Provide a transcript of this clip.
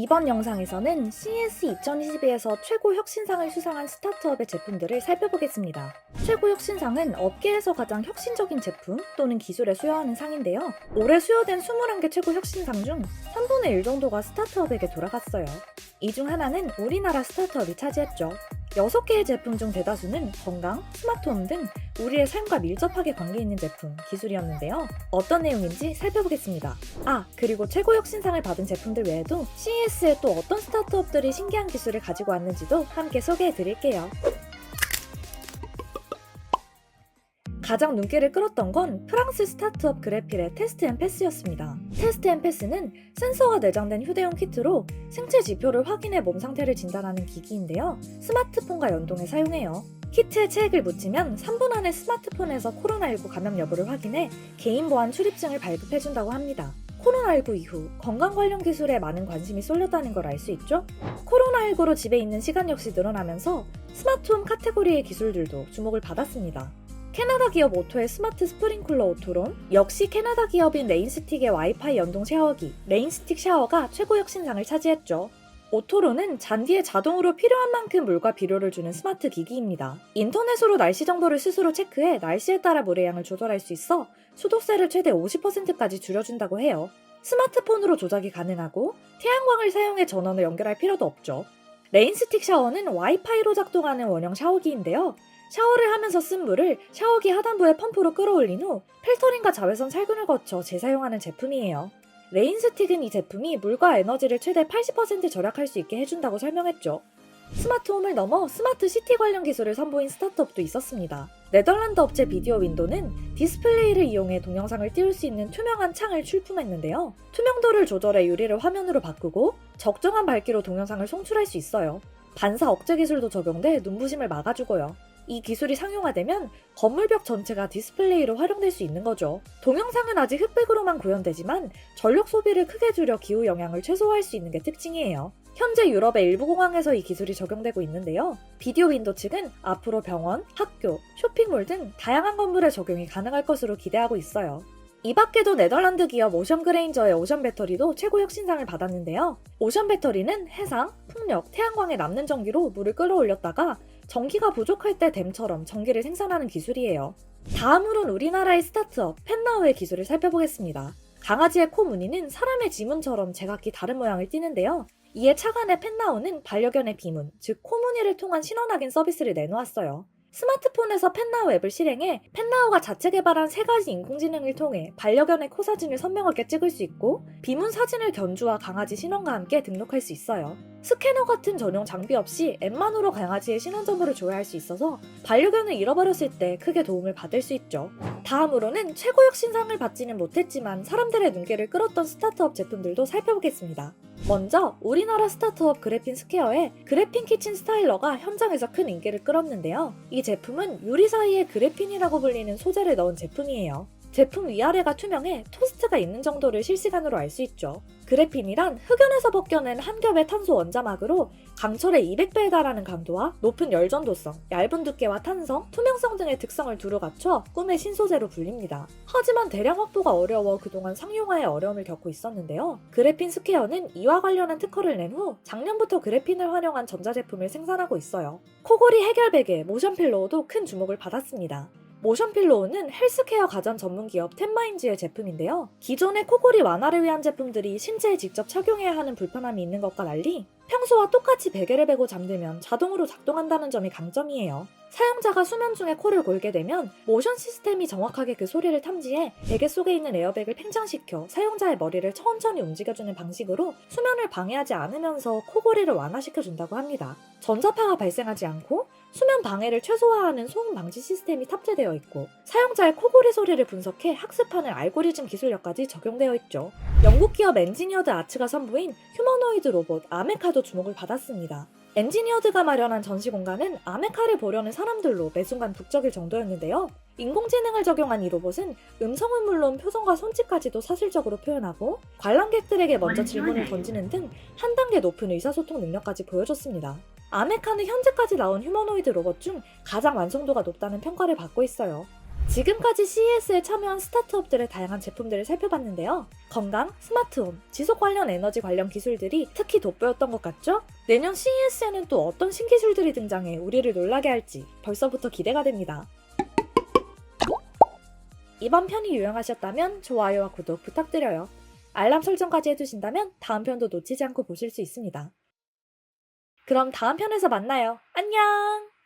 이번 영상에서는 CES 2022에서 최고 혁신상을 수상한 스타트업의 제품들을 살펴보겠습니다. 최고 혁신상은 업계에서 가장 혁신적인 제품 또는 기술에 수여하는 상인데요. 올해 수여된 21개 최고 혁신상 중 3분의 1 정도가 스타트업에게 돌아갔어요. 이 중 하나는 우리나라 스타트업이 차지했죠. 6개의 제품 중 대다수는 건강, 스마트홈 등 우리의 삶과 밀접하게 관계 있는 제품, 기술이었는데요. 어떤 내용인지 살펴보겠습니다. 아, 그리고 최고 혁신상을 받은 제품들 외에도 CES에 또 어떤 스타트업들이 신기한 기술을 가지고 왔는지도 함께 소개해 드릴게요. 가장 눈길을 끌었던 건 프랑스 스타트업 그래필의 테스트 앤 패스였습니다. 테스트 앤 패스는 센서가 내장된 휴대용 키트로 생체 지표를 확인해 몸 상태를 진단하는 기기인데요. 스마트폰과 연동해 사용해요. 키트에 체액을 묻히면 3분 안에 스마트폰에서 코로나19 감염 여부를 확인해 개인 보안 출입증을 발급해준다고 합니다. 코로나19 이후 건강 관련 기술에 많은 관심이 쏠렸다는 걸 알 수 있죠? 코로나19로 집에 있는 시간 역시 늘어나면서 스마트홈 카테고리의 기술들도 주목을 받았습니다. 캐나다 기업 오토의 스마트 스프링쿨러 오토론, 역시 캐나다 기업인 레인스틱의 와이파이 연동 샤워기, 레인스틱 샤워가 최고 혁신상을 차지했죠. 오토로는 잔디에 자동으로 필요한 만큼 물과 비료를 주는 스마트 기기입니다. 인터넷으로 날씨 정보를 스스로 체크해 날씨에 따라 물의 양을 조절할 수 있어 수도세를 최대 50%까지 줄여준다고 해요. 스마트폰으로 조작이 가능하고 태양광을 사용해 전원을 연결할 필요도 없죠. 레인스틱 샤워는 와이파이로 작동하는 원형 샤워기인데요. 샤워를 하면서 쓴 물을 샤워기 하단부에 펌프로 끌어올린 후 필터링과 자외선 살균을 거쳐 재사용하는 제품이에요. 레인스틱은 이 제품이 물과 에너지를 최대 80% 절약할 수 있게 해준다고 설명했죠. 스마트홈을 넘어 스마트 시티 관련 기술을 선보인 스타트업도 있었습니다. 네덜란드 업체 비디오 윈도는 디스플레이를 이용해 동영상을 띄울 수 있는 투명한 창을 출품했는데요. 투명도를 조절해 유리를 화면으로 바꾸고 적정한 밝기로 동영상을 송출할 수 있어요. 반사 억제 기술도 적용돼 눈부심을 막아주고요. 이 기술이 상용화되면 건물벽 전체가 디스플레이로 활용될 수 있는 거죠. 동영상은 아직 흑백으로만 구현되지만 전력 소비를 크게 줄여 기후 영향을 최소화할 수 있는 게 특징이에요. 현재 유럽의 일부 공항에서 이 기술이 적용되고 있는데요. 비디오 윈도 측은 앞으로 병원, 학교, 쇼핑몰 등 다양한 건물에 적용이 가능할 것으로 기대하고 있어요. 이 밖에도 네덜란드 기업 오션 그레인저의 오션 배터리도 최고 혁신상을 받았는데요. 오션 배터리는 해상, 풍력, 태양광에 남는 전기로 물을 끌어올렸다가 전기가 부족할 때 댐처럼 전기를 생산하는 기술이에요. 다음으론 우리나라의 스타트업 펜나우의 기술을 살펴보겠습니다. 강아지의 코 무늬는 사람의 지문처럼 제각기 다른 모양을 띠는데요. 이에 차관의 펜나우는 반려견의 비문, 즉 코무늬를 통한 신원 확인 서비스를 내놓았어요. 스마트폰에서 펜나우 앱을 실행해 펜나우가 자체 개발한 세 가지 인공지능을 통해 반려견의 코 사진을 선명하게 찍을 수 있고 비문 사진을 견주와 강아지 신원과 함께 등록할 수 있어요. 스캐너 같은 전용 장비 없이 앱만으로 강아지의 신원 정보를 조회할 수 있어서 반려견을 잃어버렸을 때 크게 도움을 받을 수 있죠. 다음으로는 최고 혁신상을 받지는 못했지만 사람들의 눈길을 끌었던 스타트업 제품들도 살펴보겠습니다. 먼저 우리나라 스타트업 그래핀 스퀘어의 그래핀 키친 스타일러가 현장에서 큰 인기를 끌었는데요. 이 제품은 유리 사이에 그래핀이라고 불리는 소재를 넣은 제품이에요. 제품 위아래가 투명해 토스트가 있는 정도를 실시간으로 알 수 있죠. 그래핀이란 흑연에서 벗겨낸 한 겹의 탄소 원자막으로 강철의 200배에 달하는 강도와 높은 열전도성, 얇은 두께와 탄성, 투명성 등의 특성을 두루 갖춰 꿈의 신소재로 불립니다. 하지만 대량 확보가 어려워 그동안 상용화에 어려움을 겪고 있었는데요. 그래핀 스퀘어는 이와 관련한 특허를 낸 후 작년부터 그래핀을 활용한 전자제품을 생산하고 있어요. 코골이 해결 베개 모션 필로우도 큰 주목을 받았습니다. 모션 필로우는 헬스케어 가전 전문 기업 텐마인즈의 제품인데요. 기존의 코골이 완화를 위한 제품들이 신체에 직접 착용해야 하는 불편함이 있는 것과 달리 평소와 똑같이 베개를 베고 잠들면 자동으로 작동한다는 점이 강점이에요. 사용자가 수면 중에 코를 골게 되면 모션 시스템이 정확하게 그 소리를 탐지해 베개 속에 있는 에어백을 팽창시켜 사용자의 머리를 천천히 움직여주는 방식으로 수면을 방해하지 않으면서 코골이를 완화시켜준다고 합니다. 전자파가 발생하지 않고 수면 방해를 최소화하는 소음 방지 시스템이 탑재되어 있고 사용자의 코골이 소리를 분석해 학습하는 알고리즘 기술력까지 적용되어 있죠. 영국 기업 엔지니어드 아츠가 선보인 휴머노이드 로봇 아메카도 주목을 받았습니다. 엔지니어드가 마련한 전시 공간은 아메카를 보려는 사람들로 매순간 북적일 정도였는데요. 인공지능을 적용한 이 로봇은 음성은 물론 표정과 손짓까지도 사실적으로 표현하고 관람객들에게 먼저 질문을 던지는 등 한 단계 높은 의사소통 능력까지 보여줬습니다. 아메카는 현재까지 나온 휴머노이드 로봇 중 가장 완성도가 높다는 평가를 받고 있어요. 지금까지 CES에 참여한 스타트업들의 다양한 제품들을 살펴봤는데요. 건강, 스마트홈, 지속 관련 에너지 관련 기술들이 특히 돋보였던 것 같죠? 내년 CES에는 또 어떤 신기술들이 등장해 우리를 놀라게 할지 벌써부터 기대가 됩니다. 이번 편이 유용하셨다면 좋아요와 구독 부탁드려요. 알람 설정까지 해두신다면 다음 편도 놓치지 않고 보실 수 있습니다. 그럼 다음 편에서 만나요. 안녕!